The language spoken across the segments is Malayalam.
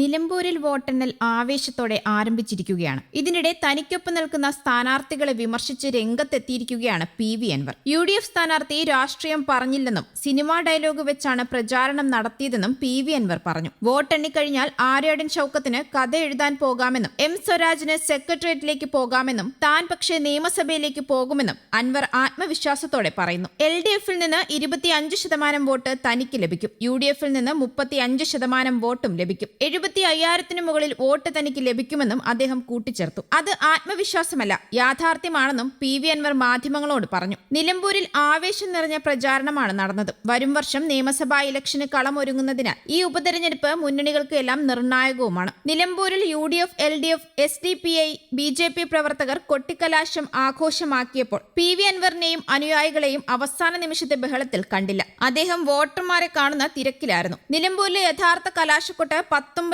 നിലമ്പൂരിൽ വോട്ടെണ്ണൽ ആവേശത്തോടെ ആരംഭിച്ചിരിക്കുകയാണ്. ഇതിനിടെ തനിക്കൊപ്പം നിൽക്കുന്ന സ്ഥാനാർത്ഥികളെ വിമർശിച്ച് രംഗത്തെത്തിയിരിക്കുകയാണ് P V Anvar. U D F സ്ഥാനാർത്ഥി രാഷ്ട്രീയം പറഞ്ഞില്ലെന്നും സിനിമാ ഡയലോഗ് വെച്ചാണ് പ്രചാരണം നടത്തിയതെന്നും പി വി അൻവർ പറഞ്ഞു. വോട്ടെണ്ണിക്കഴിഞ്ഞാൽ ആര്യാടൻ ഷൌക്കത്തിന് കഥ എഴുതാൻ പോകാമെന്നും എം സ്വരാജിന് സെക്രട്ടേറിയറ്റിലേക്ക് പോകാമെന്നും താൻ പക്ഷേ നിയമസഭയിലേക്ക് പോകുമെന്നും അൻവർ ആത്മവിശ്വാസത്തോടെ പറയുന്നു. എൽ ഡി എഫിൽ നിന്ന് ഇരുപത്തിയഞ്ച് ശതമാനം വോട്ട് തനിക്ക് ലഭിക്കും. യു ഡി എഫിൽ നിന്ന് മുപ്പത്തിയഞ്ച് ശതമാനം വോട്ടും ലഭിക്കും. എഴുപത്തി അയ്യായിരത്തിന് മുകളിൽ വോട്ട് തനിക്ക് ലഭിക്കുമെന്നും അദ്ദേഹം കൂട്ടിച്ചേർത്തു. അത് ആത്മവിശ്വാസമല്ല യാഥാർത്ഥ്യമാണെന്നും പി വി അൻവർ മാധ്യമങ്ങളോട് പറഞ്ഞു. നിലമ്പൂരിൽ ആവേശം നിറഞ്ഞ പ്രചാരണമാണ് നടന്നത്. വരും വർഷം നിയമസഭാ ഇലക്ഷന് കളമൊരുങ്ങുന്നതിനാൽ ഈ ഉപതെരഞ്ഞെടുപ്പ് മുന്നണികൾക്ക് എല്ലാം നിർണായകവുമാണ്. നിലമ്പൂരിൽ U D F L D F S D P I B J P പ്രവർത്തകർ കൊട്ടിക്കലാശം ആഘോഷമാക്കിയപ്പോൾ പി വി അൻവറിനെയും അനുയായികളെയും അവസാന നിമിഷത്തെ ബഹളത്തിൽ കണ്ടില്ല. അദ്ദേഹം വോട്ടർമാരെ കാണുന്ന തിരക്കിലായിരുന്നു. നിലമ്പൂരിലെ യഥാർത്ഥ കലാശക്കൊട്ട്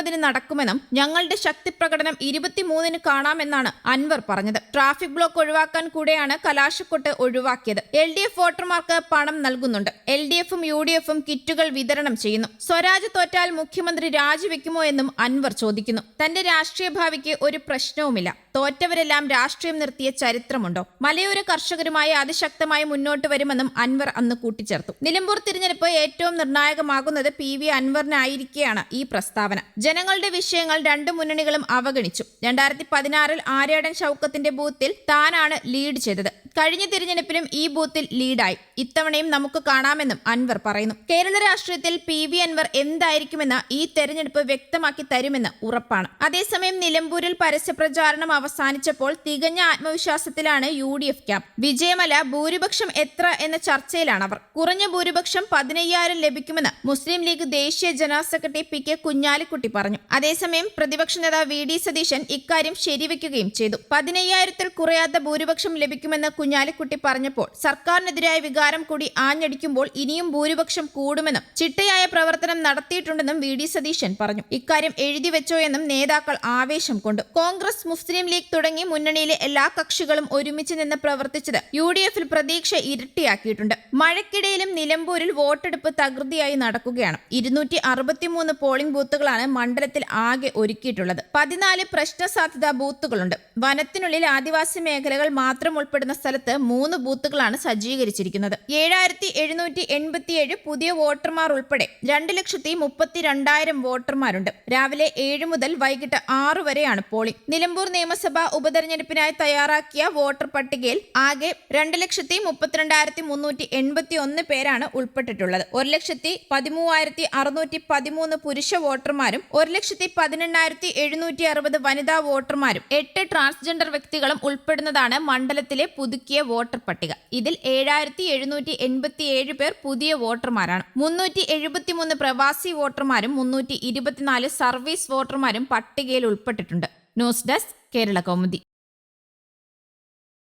പത്തൊമ്പതിന് നടക്കുമെന്നും ഞങ്ങളുടെ ശക്തി പ്രകടനം ഇരുപത്തിമൂന്നിന് കാണാമെന്നാണ് അൻവർ പറഞ്ഞത്. ട്രാഫിക് ബ്ലോക്ക് ഒഴിവാക്കാൻ കൂടെയാണ് കലാശക്കൊട്ട് ഒഴിവാക്കിയത്. എൽ ഡി എഫ് വോട്ടർമാർക്ക് പണം നൽകുന്നുണ്ട്. എൽ ഡി എഫും യു ഡി എഫും കിറ്റുകൾ വിതരണം ചെയ്യുന്നു. സ്വരാജ് തോറ്റാൽ മുഖ്യമന്ത്രി രാജിവെക്കുമോ എന്നും അൻവർ ചോദിക്കുന്നു. തന്റെ രാഷ്ട്രീയ ഭാവിക്ക് ഒരു പ്രശ്നവുമില്ല. തോറ്റവരെല്ലാം രാഷ്ട്രീയം നിർത്തിയ ചരിത്രമുണ്ടോ? മലയോര കർഷകരുമായി അതിശക്തമായി മുന്നോട്ട് വരുമെന്നും അൻവർ അന്ന് കൂട്ടിച്ചേർത്തു. നിലമ്പൂർ തിരഞ്ഞെടുപ്പ് ഏറ്റവും നിർണായകമാകുന്നത് പി വി അൻവറിനായിരിക്കെയാണ് ഈ പ്രസ്താവന. ജനങ്ങളുടെ വിഷയങ്ങൾ രണ്ടു മുന്നണികളും അവഗണിച്ചു. രണ്ടായിരത്തി പതിനാറിൽ ആര്യാടൻ ഷൌക്കത്തിന്റെ ബൂത്തിൽ താനാണ് ലീഡ് ചെയ്തത്. കഴിഞ്ഞ തിരഞ്ഞെടുപ്പിലും ഈ ബൂത്തിൽ ലീഡായി. ഇത്തവണയും നമുക്ക് കാണാമെന്നും അൻവർ പറയുന്നു. കേരള രാഷ്ട്രീയത്തിൽ പി വി അൻവർ എന്തായിരിക്കുമെന്ന് ഈ തെരഞ്ഞെടുപ്പ് വ്യക്തമാക്കി തരുമെന്ന് ഉറപ്പാണ്. അതേസമയം നിലമ്പൂരിൽ പരസ്യപ്രചാരണം അവസാനിച്ചപ്പോൾ തികഞ്ഞ ആത്മവിശ്വാസത്തിലാണ് യു ഡി എഫ് ക്യാമ്പ്. വിജയമല ഭൂരിപക്ഷം എത്ര എന്ന ചർച്ചയിലാണ് അവർ കുറഞ്ഞ ഭൂരിപക്ഷം പതിനയ്യായിരം ലഭിക്കുമെന്ന് മുസ്ലിം ലീഗ് ദേശീയ general secretary P K Kunhalikutty പറഞ്ഞു. അതേസമയം പ്രതിപക്ഷ നേതാവ് വി ഡി സതീശൻ ഇക്കാര്യം ശരിവെക്കുകയും ചെയ്തു. പതിനയ്യായിരത്തിൽ കുറയാത്ത ഭൂരിപക്ഷം ലഭിക്കുമെന്ന് കുഞ്ഞാലിക്കുട്ടി പറഞ്ഞപ്പോൾ സർക്കാരിനെതിരായ വികാരം കൂടി ആഞ്ഞടിക്കുമ്പോൾ ഇനിയും ഭൂരിപക്ഷം കൂടുമെന്നും ചിട്ടയായ പ്രവർത്തനം നടത്തിയിട്ടുണ്ടെന്നും വി ഡി സതീശൻ പറഞ്ഞു. ഇക്കാര്യം എഴുതി വെച്ചോ എന്നും നേതാക്കൾ ആവേശം കൊണ്ടു. കോൺഗ്രസ് മുസ്ലിം ലീഗ് തുടങ്ങി മുന്നണിയിലെ എല്ലാ കക്ഷികളും ഒരുമിച്ച് നിന്ന് പ്രവർത്തിച്ചത് യു ഡി എഫിൽ പ്രതീക്ഷ ഇരട്ടിയാക്കിയിട്ടുണ്ട്. മഴക്കിടയിലും നിലമ്പൂരിൽ വോട്ടെടുപ്പ് തകൃതിയായി നടക്കുകയാണ്. ഇരുന്നൂറ്റി അറുപത്തിമൂന്ന് പോളിംഗ് ബൂത്തുകളാണ് മണ്ഡലത്തിൽ ആകെ ഒരുക്കിയിട്ടുള്ളത്. പതിനാല് പ്രശ്ന സാധ്യതാ ബൂത്തുകളുണ്ട്. വനത്തിനുള്ളിൽ ആദിവാസി മേഖലകൾ മാത്രം ഉൾപ്പെടുന്ന സ്ഥലത്ത് മൂന്ന് ബൂത്തുകളാണ് സജ്ജീകരിച്ചിരിക്കുന്നത്. ഏഴായിരത്തി എഴുന്നൂറ്റി എൺപത്തിയേഴ് പുതിയ വോട്ടർമാർ ഉൾപ്പെടെ രണ്ട് ലക്ഷത്തി മുപ്പത്തിരണ്ടായിരം വോട്ടർമാരുണ്ട്. രാവിലെ ഏഴ് മുതൽ വൈകിട്ട് ആറു വരെയാണ് പോളിംഗ്. നിലമ്പൂർ നിയമസഭാ ഉപതെരഞ്ഞെടുപ്പിനായി തയ്യാറാക്കിയ വോട്ടർ പട്ടികയിൽ ആകെ രണ്ട് ലക്ഷത്തി മുപ്പത്തിരണ്ടായിരത്തി മുന്നൂറ്റി എൺപത്തി ഒന്ന് പേരാണ് ഉൾപ്പെട്ടിട്ടുള്ളത്. ഒരു ലക്ഷത്തി പതിമൂവായിരത്തി അറുന്നൂറ്റി പതിമൂന്ന് പുരുഷ വോട്ടർമാരും ഒരു ലക്ഷത്തി പതിനെണ്ണായിരത്തി എഴുന്നൂറ്റി അറുപത് വനിതാ വോട്ടർമാരും എട്ട് ട്രാൻസ്ജെൻഡർ വ്യക്തികളും ഉൾപ്പെടുന്നതാണ് മണ്ഡലത്തിലെ പുതുക്കിയ വോട്ടർ പട്ടിക. ഇതിൽ ഏഴായിരത്തി എഴുന്നൂറ്റി എൺപത്തി ഏഴ് പേർ പുതിയ വോട്ടർമാരാണ്. മുന്നൂറ്റി എഴുപത്തിമൂന്ന് പ്രവാസി വോട്ടർമാരും മുന്നൂറ്റി ഇരുപത്തിനാല് സർവീസ് വോട്ടർമാരും പട്ടികയിൽ ഉൾപ്പെട്ടിട്ടുണ്ട്. News desk Kerala Kaumudi.